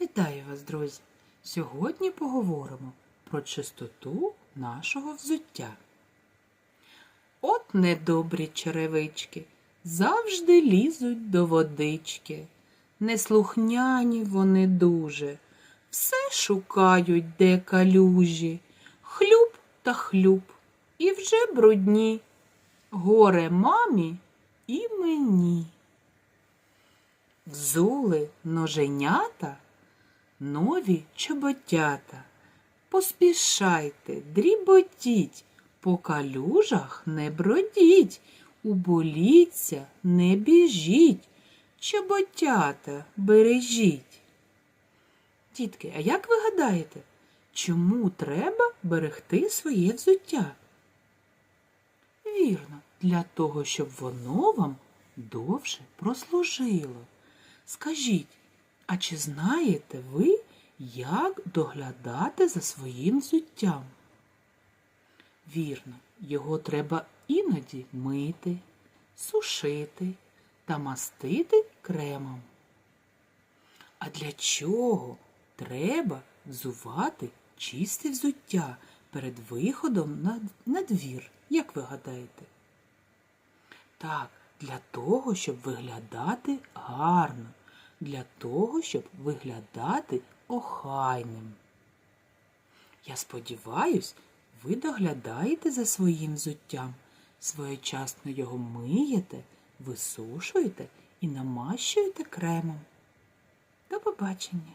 Вітаю вас, друзі! Сьогодні поговоримо про чистоту нашого взуття. От недобрі черевички завжди лізуть до водички. Неслухняні вони дуже, все шукають де калюжі, хлюб та хлюб, і вже брудні. Горе мамі і мені. Взули ноженята, нові чоботята. Поспішайте, дріботіть, по калюжах не бродіть, уболіться, не біжіть, чоботята бережіть. Дітки, а як ви гадаєте, чому треба берегти своє взуття? Вірно, для того, щоб воно вам довше прослужило. Скажіть, а чи знаєте ви, як доглядати за своїм взуттям? Вірно, його треба іноді мити, сушити та мастити кремом. А для чого треба взувати чисте взуття перед виходом на, на двір, як ви гадаєте? Так, для того, щоб виглядати гарно, для того, щоб виглядати охайним. Я сподіваюсь, ви доглядаєте за своїм взуттям, своєчасно його миєте, висушуєте і намащуєте кремом. До побачення!